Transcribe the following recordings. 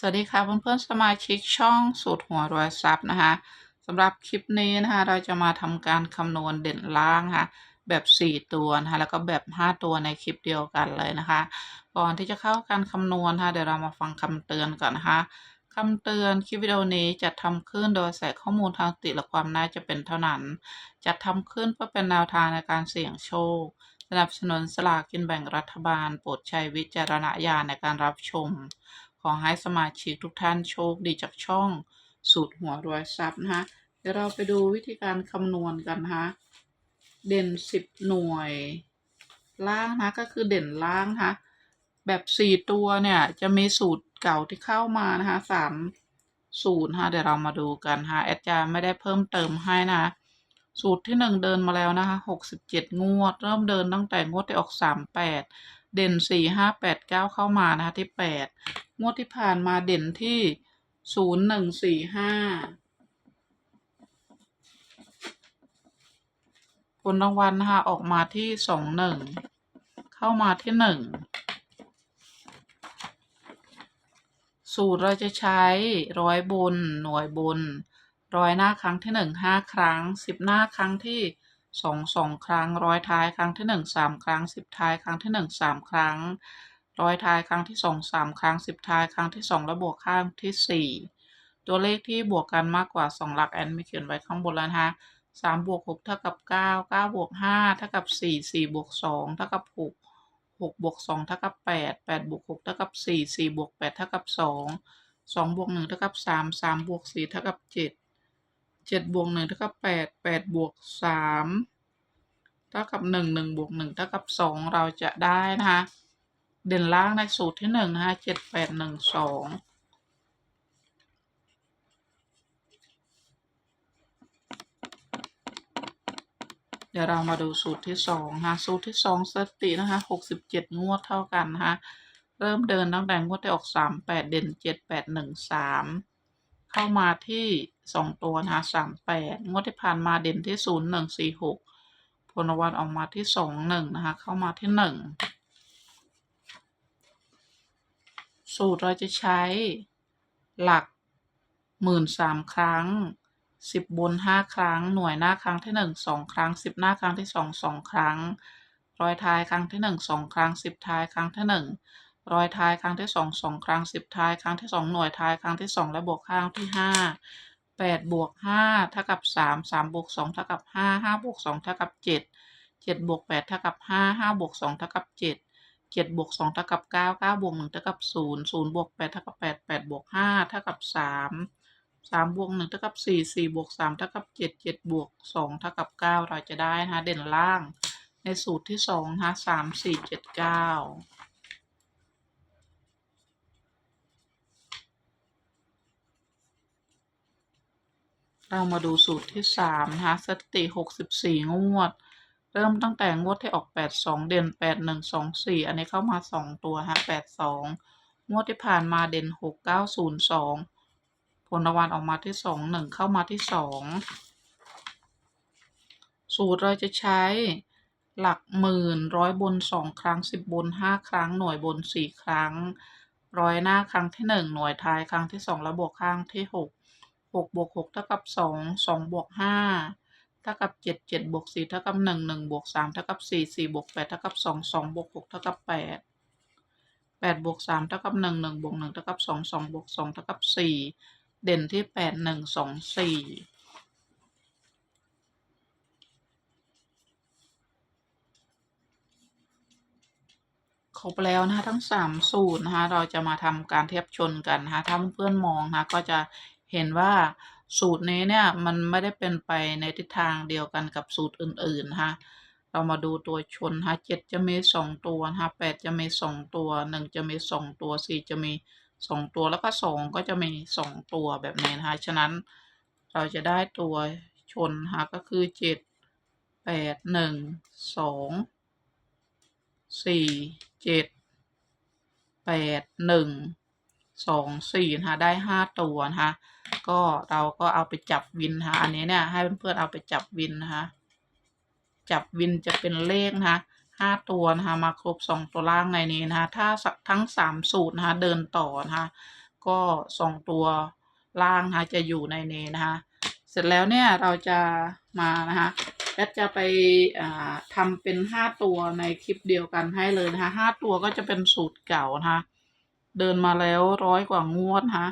สวัสดีค่ะเพื่อนๆสมาชิกช่องสูตรหัวรวยทรัพย์นะคะสำหรับคลิปนี้นะคะเราจะมาทำการคำนวณเด่นล่างค่ะแบบ 4 ตัวนะคะแล้วก็แบบ 5 ตัวในคลิปเดียวกันเลยนะคะ ก่อนที่จะเข้าการคำนวณนะคะเดี๋ยวเรามาฟังคำเตือนก่อนนะคะคำเตือนคลิปวิดีโอนี้จะทำขึ้นโดยใส่ข้อมูลทางติและความน่าจะเป็นเท่านั้นจะทำขึ้นเพื่อเป็นแนวทางในการเสี่ยงโชค สนับสนุนสลากกินแบ่งรัฐบาลโปรดใช้วิจารณญาณในการรับชม ขอให้สมาชิกทุกท่านโชคดีจากช่อง สูตรหัวรวยทรัพย์นะคะเดี๋ยวเราไปดูวิธีการคำนวณกันนะคะเด่นสิบหน่วย ล่างนะก็คือเด่นล่างนะคะแบบสี่ตัวเนี่ยจะมีสูตรเก่าที่เข้ามานะคะสามสูตรนะคะเดี๋ยวเรามาดูกันนะคะแอดจะไม่ได้เพิ่มเติมให้นะคะสูตรที่หนึ่งเดินมาแล้วนะคะหกสิบเจ็ดงวด เริ่มเดินตั้งแต่งวดที่ออกสามแปดเด่นสี่ห้าแปดเก้าเข้ามานะคะที่แปด งวดที่ผ่านมาเด่นที่ศูนย์หนึ่งสี่ห้าผลรางวัลนะคะออกมาที่สองหนึ่งเข้ามาที่หนึ่งสูตรเราจะใช้ร้อยบนหน่วยบนร้อยหน้าครั้งที่หนึ่งห้าครั้งสิบหน้าครั้งที่สองสองครั้งร้อยท้ายครั้งที่หนึ่งสามครั้งสิบท้ายครั้งที่หนึ่งสามครั้ง ร้อยท้ายครั้งที่สองสามครั้งสิบท้ายครั้งที่สองและบวกข้างที่สี่ตัวเลขที่บวกกันมากกว่าสองหลักแอนไม่เขียนไว้ข้างบนแล้วนะคะสามบวกหกเท่ากับเก้าเก้าบวกห้าเท่ากับสี่สี่บวกสองเท่ากับหกหกบวกสองเท่ากับแปดแปดบวกหกเท่ากับสี่สี่บวกแปดเท่ากับสองสองบวกหนึ่งเท่ากับสามสามบวกสี่เท่ากับเจ็ดเจ็ดบวกหนึ่งเท่ากับแปดแปดบวกสามเท่ากับหนึ่งหนึ่งบวกหนึ่งเท่ากับสองเราจะได้นะคะ เด่นล่างในสูตรที่หนึ่งนะคะเจ็ดแปดหนึ่งสองเดี๋ยวเรามาดูสูตรที่สองนะคะสูตรที่สองสตินะคะหกสิบเจ็ดงวดเท่ากันนะคะเริ่มเดินตั้งแต่งวดที่ออกสามแปดเด่นเจ็ดแปดหนึ่งสามเข้ามาที่สองตัวนะคะสามแปดงวดที่ผ่านมาเด่นที่ศูนย์หนึ่งสี่หกผลราวัลออกมาที่สองหนึ่งนะคะเข้ามาที่หนึ่ง สูตรเราจะใช้ หลักหมื่นสามครั้งสิบบนห้าครั้ง หน่วยหน้าครั้งที่หนึ่งสองครั้งสิบหน้าครั้งที่สองสองครั้ง ร้อยท้ายครั้งที่หนึ่งสองครั้งสิบท้ายครั้งที่หนึ่งร้อยท้ายครั้งที่สองสองครั้งสิบท้ายครั้งที่สองหน่วยท้ายครั้งที่สองและบวกข้างที่ห้าแปดบวกห้าเท่ากับสามสามบวกสองเท่ากับห้าห้าบวกสองเท่ากับเจ็ดเจ็ดบวกแปดเท่ากับห้าห้าบวกสองเท่ากับเจ็ด เจ็ดบวกสองเท่ากับเก้าเก้าบวกหนึ่งเท่ากับศูนย์ศูนย์บวกแปดเท่ากับแปดแปดบวกห้าเท่ากับสามสามบวกหนึ่งเท่ากับสี่สี่บวกสามเท่ากับเจ็ดเจ็ดบวกสองเท่ากับเก้าเราจะได้นะคะเด่นล่างในสูตรที่สองนะคะสามสี่เจ็ดเก้าเรามาดูสูตรที่สามนะคะสติหกสิบสี่งวด เริ่มตั้งแต่งวดที่ออกแปดสองเด่นแปดหนึ่งสองสี่อันนี้เข้ามาสองตัวฮะแปดสองงวดที่ผ่านมาเด่นหกเก้าศูนย์สองผลรางวัลออกมาที่สองหนึ่งเข้ามาที่สองสูตรเราจะใช้หลักหมื่นร้อยบนสองครั้งสิบบนห้าครั้งหน่วยบนสี่ครั้ง ร้อยหน้าครั้งที่หนึ่งหน่วยท้ายครั้งที่สองและบวกข้างที่หกหกบวกหกเท่ากับสองสองบวกห้า ท่ากับเจ็ดเจ็ดบวกสี่เท่ากับหนึ่งหนึ่งบวกสามเท่ากับสี่สี่บวกแปดเท่ากับสองสองบวกหกเท่ากับแปดแปดบวกสามเท่ากับหนึ่งหนึ่งบวกหนึ่งเท่ากับสองสองบวกสองเท่ากับสี่เด่นที่แปดหนึ่งสองสี่ครบแล้วนะคะทั้งสามสูตรนะคะเราจะมาทำการเทียบชนกันนะคะถ้าเพื่อนๆมองนะคะก็จะ เห็นว่าสูตรนี้เนี่ยมันไม่ได้เป็นไปในทิศทางเดียวกันกับสูตรอื่นๆนะคะเรามาดูตัวชนนะคะเจ็ดจะมีสองตัวนะคะแปดจะมีสองตัวหนึ่งจะมีสองตัวสี่จะมีสองตัวแล้วก็สองก็จะมีสองตัวแบบนี้นะคะฉะนั้นเราจะได้ตัวชนนะคะก็คือเจ็ดแปดหนึ่งสองสี่เจ็ดแปดหนึ่ง สองสี่นะคะได้ห้าตัวนะคะก็เราก็เอาไปจับวินนะคะอันนี้เนี่ยให้เพื่อนๆเอาไปจับวินนะคะจับวินจะเป็นเลขนะคะห้าตัวนะคะมาครบสองตัวล่างในนี้นะคะถ้าทั้งสามสูตรนะคะเดินต่อนะคะก็สองตัวล่างนะคะจะอยู่ในนี้นะคะเสร็จแล้วเนี่ยเราจะมานะคะแอดจะไปอ่าทำเป็นห้าตัวในคลิปเดียวกันให้เลยนะคะห้าตัวก็จะเป็นสูตรเก่านะคะ เดินมาแล้วร้อยกว่างวดนะคะ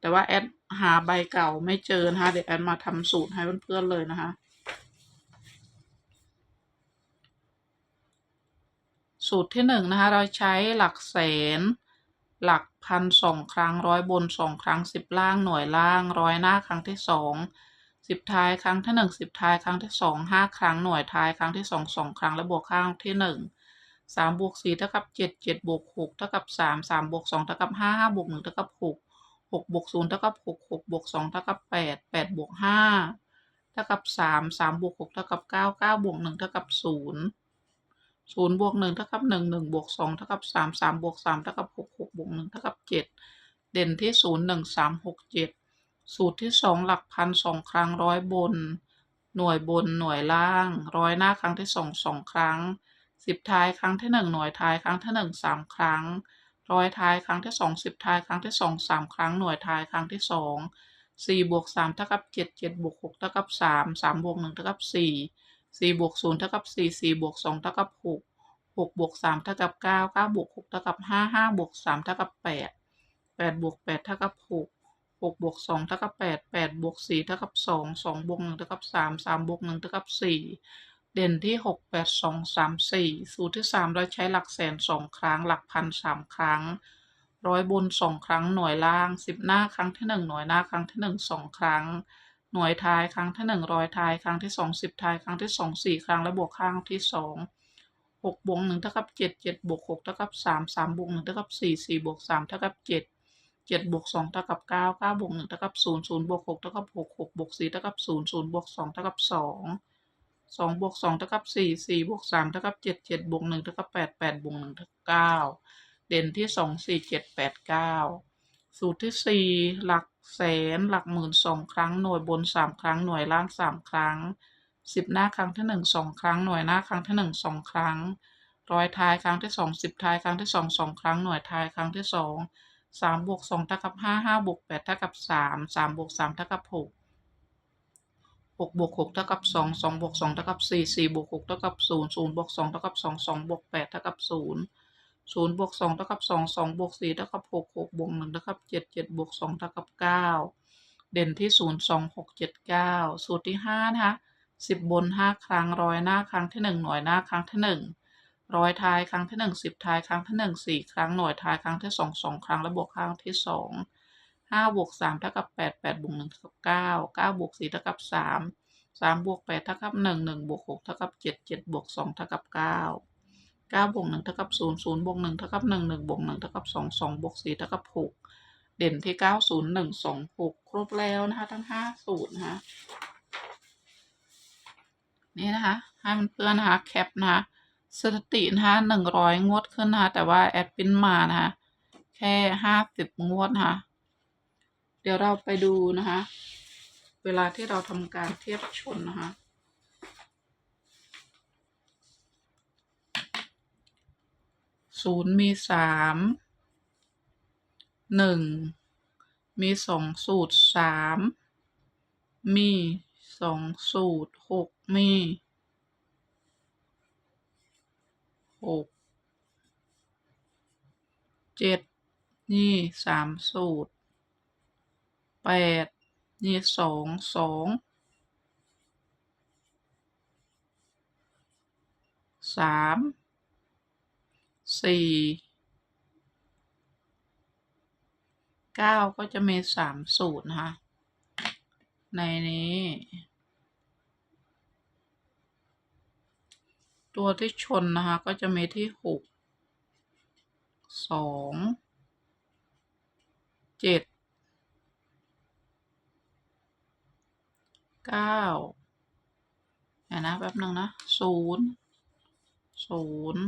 แต่ว่าแอดหาใบเก่าไม่เจอนะคะเดี๋ยวแอดมาทำสูตรให้เพื่อนๆเลยนะคะ สูตรที่หนึ่งนะคะเราใช้หลักแสน หลักพันสองครั้งร้อยบนสองครั้งสิบล่างหน่วยล่างร้อยหน้าครั้งที่สองสิบท้ายครั้งที่หนึ่งสิบท้ายครั้งที่สองห้าครั้งหน่วยท้ายครั้งที่สองสองครั้งและบวกข้างที่หนึ่ง สามบวกสี่เท่ากับเจ็ดเจ็ดบวกหกเท่ากับสามสามบวกสองเท่ากับห้าห้าบวกหนึ่งเท่ากับหกหกบวกศูนย์เท่ากับหกหกบวกสองเท่ากับแปดแปดบวกห้าเท่ากับสามสามบวกหกเท่ากับเก้าเก้าบวกหนึ่งเท่ากับศูนย์ศูนย์บวกหนึ่งเท่ากับหนึ่งหนึ่งบวกสองเท่ากับสามสามบวกสามเท่ากับหกหกบวกหนึ่งเท่ากับเจ็ดเด่นที่ศูนย์หนึ่งสามหกเจ็ดสูตรที่สองหลักพันสองครั้งร้อยบน หน่วยบนหน่วยล่าง ร้อยหน้าครั้งที่สองสองครั้ง สิบท้ายครั้งที่หนึ่งหน่วยท้ายครั้งที่หนึ่งสามครั้ง ร้อยท้ายครั้งที่สองสิบท้ายครั้งที่สองสามครั้งหน่วยท้ายครั้งที่สองสี่บวกสามเท่ากับเจ็ดเจ็ดบวกหกเท่ากับสามสามบวกหนึ่งเท่ากับสี่สี่บวกศูนย์เท่ากับสี่สี่บวกสองเท่ากับหกหกบวกสามเท่ากับเก้าเก้าบวกหกเท่ากับห้าห้าบวกสามเท่ากับแปดแปดบวกแปดเท่ากับหกหกบวกสองเท่ากับแปดแปดบวกสี่เท่ากับสองสองบวกหนึ่งเท่ากับสามสามบวกหนึ่งเท่ากับสี่ เด่นที่หกแปดสองสามสี่สูตรที่สามเราใช้หลักแสนสองครั้ง หลักพันสามครั้ง ร้อยบนสองครั้งหน่วยล่างสิบหน้าครั้งที่หนึ่งหน่วยหน้าครั้งที่หนึ่งสองครั้ง หน่วยท้ายครั้งที่หนึ่งร้อยท้ายครั้งที่สองสิบท้ายครั้งที่สองสี่ครั้งและบวกข้างที่สองหกบวกหนึ่งเท่ากับเจ็ดเจ็ดบวกหกเท่ากับสามสามบวกหนึ่งเท่ากับสี่สี่บวกสามเท่ากับเจ็ดเจ็ดบวกสองเท่ากับเก้าเก้าบวกหนึ่งเท่ากับศูนย์ศูนย์บวกหกเท่ากับหกหกบวกสี่เท่ากับศูนย์ศูนย์บวกสองเท่ากับสอง สองบวกสองเท่ากับสี่สี่บวกสามเท่ากับเจ็ดเจ็ดบวกหนึ่งเท่ากับแปดแปดบวกหนึ่งเท่ากับเก้าเด่นที่สองสี่เจ็ดแปดเก้าสูตรที่สี่หลักแสนหลักหมื่นสองครั้งหน่วยบนสามครั้งหน่วยล่างสามครั้งสิบหน้าครั้งที่หนึ่งสองครั้งหน่วยหน้าครั้งที่หนึ่งสองครั้งร้อยท้ายครั้งที่สองสิบท้ายครั้งที่สองสองครั้งหน่วยท้ายครั้งที่สองสามบวกสองเท่ากับห้าห้าบวกแปดเท่ากับสามสามบวกสามเท่ากับหก หกบวกหกเท่ากับสองสองบวกสองเท่ากับสี่สี่บวกหกเท่ากับศูนย์ศูนย์บวกสองเท่ากับสองสองบวกแปดเท่ากับศูนย์ศูนย์บวกสองเท่ากับสองสองบวกสี่เท่ากับหกหกบวกหนึ่งเท่ากับเจ็ดเจ็ดบวกสองเท่ากับเก้าเด่นที่ศูนย์สองหกเจ็ดเก้าสูตรที่ห้านะคะสิบบนห้าครั้งร้อยหน้าครั้งที่หนึ่งหน่วยหน้าครั้งที่หนึ่งร้อยท้ายครั้งที่หนึ่งสิบท้ายครั้งที่หนึ่งสี่ครั้งหน่วยท้ายครั้งที่สองสองครั้งและบวกครั้งที่สอง ห้าบวกสามเท่ากับแปดแปดบวกหนึ่งเท่ากับเก้าเก้าบวกสี่เท่ากับสามสามบวกแปดเท่ากับหนึ่งหนึ่งบวกหกเท่ากับเจ็ดเจ็ดบวกสองเท่ากับเก้าเก้าบวกหนึ่งเท่ากับศูนย์ศูนย์บวกหนึ่งเท่ากับหนึ่งหนึ่งบวกหนึ่งเท่ากับสองสองบวกสี่เท่ากับหกเด่นที่เก้าศูนย์หนึ่งสองหกครบแล้วนะคะทั้งห้าสูตรนะคะนี่นะคะ ให้มันเพื่อนนะคะแคปนะคะสถิตินะคะหนึ่งร้อยงวดขึ้นนะคะแต่ว่าแอดปินมานะคะแค่ห้าสิบงวดนะคะ ดี๋ยวเราไปดูนะคะ เวลาที่เราทำการเทียบชนนะคะ ศูนย์มีสามหนึ่งมีสองสูตรสามมีสองสูตรหกมีหกเจ็ดนี่สามสูตร แปดนี่สองสองสามสี่เก้าก็จะมีสามสูตรนะคะในนี้ ตัวที่ชนนะคะ ก็จะมีที่หกสองเจ็ด เก้าเดี๋ยวนะแป๊บหนึ่งนะศูนย์ศูนย์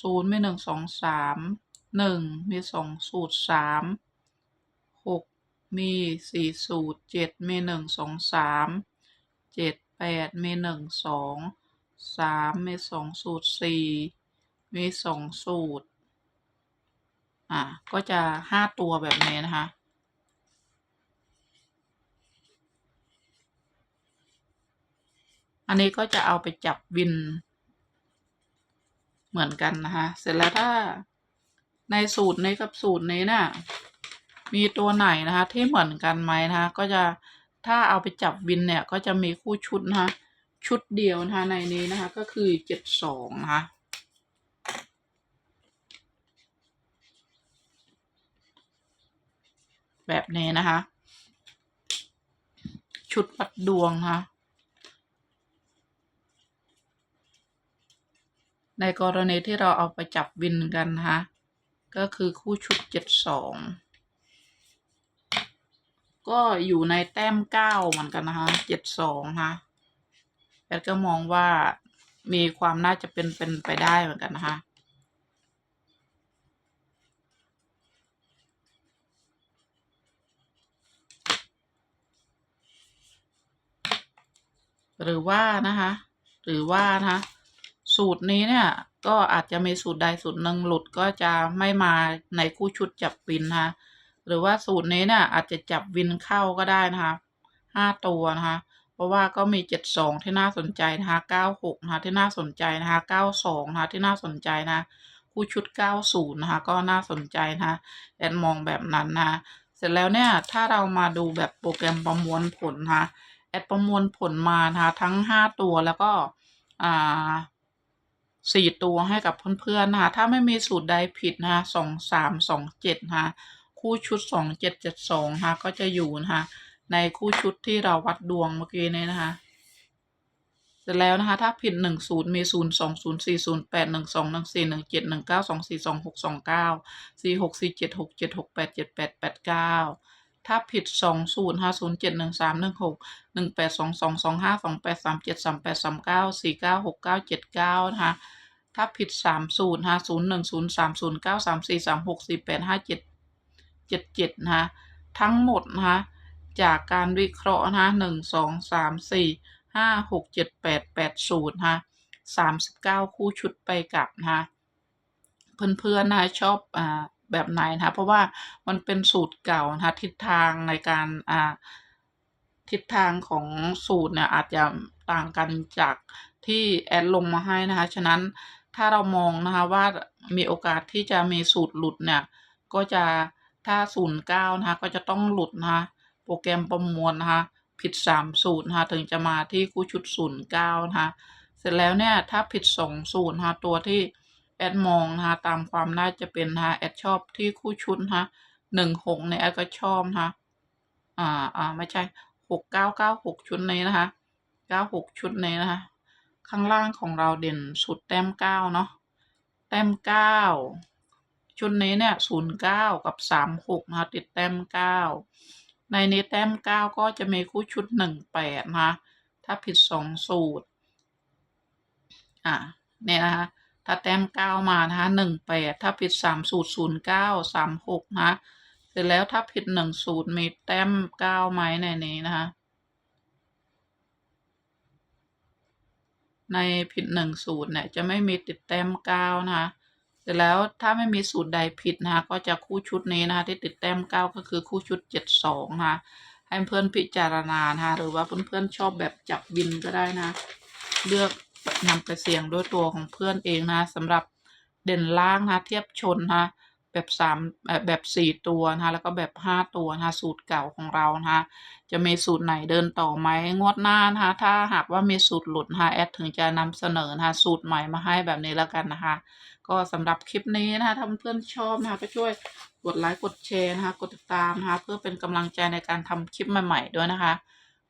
ศูนย์มีหนึ่งสองสามหนึ่งมีสองสูตรสามหกมีสี่สูตรเจ็ดมีหนึ่งสองสามเจ็ดแปดมีหนึ่งสองสามมีสองสูตรสี่มีสองสูตร อ่าก็จะห้าตัวแบบนี้นะคะ อันนี้ก็จะเอาไปจับวิน เหมือนกันนะคะเสร็จแล้วถ้าในสูตรนี้กับสูตรนี้นะ่ะมีตัวไหนนะคะที่เหมือนกันไหมนะคะก็จะถ้าเอาไปจับวินเนี่ยก็จะมีคู่ชุดนะคะชุดเดียวนะคะในนี้นะคะก็คือเจ็ดสองนะคะแบบนี้นะคะ ชุดวัดดวงนะคะ ในกรณีที่เราเอาไปจับวินกันนะคะก็คือคู่ชุดเจ็ดสองก็อยู่ในแต้มเก้าเหมือนกันนะคะเจ็ดสองนะคะแอดก็มองว่ามีความน่าจะเป็นเป็นไปได้เหมือนกันนะคะหรือว่านะคะ หรือว่านะคะ สูตรนี้เนี่ย ก็อาจจะมีสูตรใดสูตรหนึ่งหลุดก็จะไม่มาในคู่ชุดจับวินนะคะหรือว่าสูตรนี้เนี่ยอาจจะจับวินเข้าก็ได้นะคะห้าตัวนะคะเพราะว่าก็มีเจ็ดสองที่น่าสนใจนะคะเก้าหกนะคะที่น่าสนใจนะคะเก้าสองนะคะที่น่าสนใจนะคู่ชุดเก้าศูนย์นะคะก็น่าสนใจนะคะแอนมองแบบนั้นนะเสร็จแล้วเนี่ยถ้าเรามาดูแบบโปรแกรมประมวลผลนะคะแอดประมวลผลมานะคะทั้งห้าตัวแล้วก็อ่า สี่ตัวให้กับเพื่อนๆนะคะถ้าไม่มีสูตรใดผิดนะคะสองสามสองเจ็ดนะคะคู่ชุดสองเจ็ดเจ็ดสองนะคะก็จะอยู่นะคะในคู่ชุดที่เราวัดดวงเมื่อกี้นี้นะคะเสร็จแล้วนะคะถ้าผิดหนึ่งศูนย์มีศูนย์สองศูนย์สี่ศูนย์แปดหนึ่งสองหนึ่งสี่หนึ่งเจ็ดหนึ่งเก้าสองสี่สองหกสองเก้าสี่หกสี่เจ็ดหกเจ็ดหกแปดเจ็ดแปดแปดเก้า ถ้าผิดสองศูนย์ห้าศูนย์เจ็ดหนึ่งสามหนึ่งหกหนึ่งแปดสองสองสองห้าสองแปดสามเจ็ดสามแปดสามเก้าสี่เก้าหกเก้าเจ็ดเก้านะคะถ้าผิดสามศูนย์ห้าศูนย์หนึ่งศูนย์สามศูนย์เก้าสามสี่สามหกสี่แปดห้าเจ็ดเจ็ดเจ็ดนะคะทั้งหมดนะคะจากการวิเคราะห์นะคะหนึ่งสองสามสี่ห้าหกเจ็ดแปดแปดศูนย์นะคะสามสิบเก้าคู่ชุดไปกลับนะคะเพื่อนๆนะชอบอ่า แบบไหนนะคะเพราะว่ามันเป็นสูตรเก่านะคะทิศทางในการอ่าทิศทางของสูตรเนี่ยอาจจะต่างกันจากที่แอดลงมาให้นะคะ ฉะนั้นถ้าเรามองนะคะว่ามีโอกาสที่จะมีสูตรหลุดเนี่ย ก็จะถ้าศูนย์เก้านะคะก็จะต้องหลุดนะคะโปรแกรมประมวลนะคะผิดสามสูตรนะคะถึงจะมาที่คู่ชุดศูนย์เก้านะคะเสร็จแล้วเนี่ยถ้าผิดสองสูตรนะคะตัวที่ แอดมองนะคะตามความน่าจะเป็นนะคะแอดชอบที่คู่ชุดนะคะหนึ่งหกเนี่ยแอดก็ชอบนะคะอ่าอ่าไม่ใช่หกเก้าเก้าหกชุดนี้นะคะเก้าหกชุดนี้นะคะ ข้างล่างของเราเด่นสุดแต้มเก้าเนาะแต้มเก้าชุดนี้เนี่ยศูนย์เก้ากับสามหกนะคะติดแต้มเก้าในนี้แต้มเก้าก็จะมีคู่ชุดหนึ่งแปดนะคะถ้าผิดสองสูตร อ่าเนี่ยนะคะ ถ้าแต้มเก้ามานะคะหนึ่งแปดถ้าผิดสามสูตรศูนย์เก้าสามหกนะเสร็จแล้วถ้าผิดหนึ่งสูตรมีแต้มเก้าไหมในนี้นะคะในผิดหนึ่งสูตรเนี่ยจะไม่มีติดแต้มเก้านะคะเสร็จแล้วถ้าไม่มีสูตรใดผิดนะคะก็จะคู่ชุดนี้นะคะที่ติดแต้มเก้าก็คือคู่ชุดเจ็ดสองนะคะให้เพื่อนพิจารณานะคะหรือว่าเพื่อนๆชอบแบบจับบินก็ได้นะ เลือก นำไปเสี่ยงด้วยตัวของเพื่อนเองนะสำหรับเด่นล่างนะเทียบชนนะแบบสามแบบแบบสี่ตัวนะคะแล้วก็แบบห้าตัวนะคะสูตรเก่าของเรานะคะจะมีสูตรไหนเดินต่อไหมงวดหน้านะคะถ้าหากว่ามีสูตรหลุดนะคะแอดถึงจะนำเสนอนะคะสูตรใหม่มาให้แบบนี้แล้วกันนะคะ ก็สำหรับคลิปนี้นะคะถ้าเพื่อนชอบนะคะก็ช่วยกดไลค์กดแชร์นะคะกดติดตามนะคะเพื่อเป็นกำลังใจในการทำคลิปใหม่ ๆ ด้วยนะคะ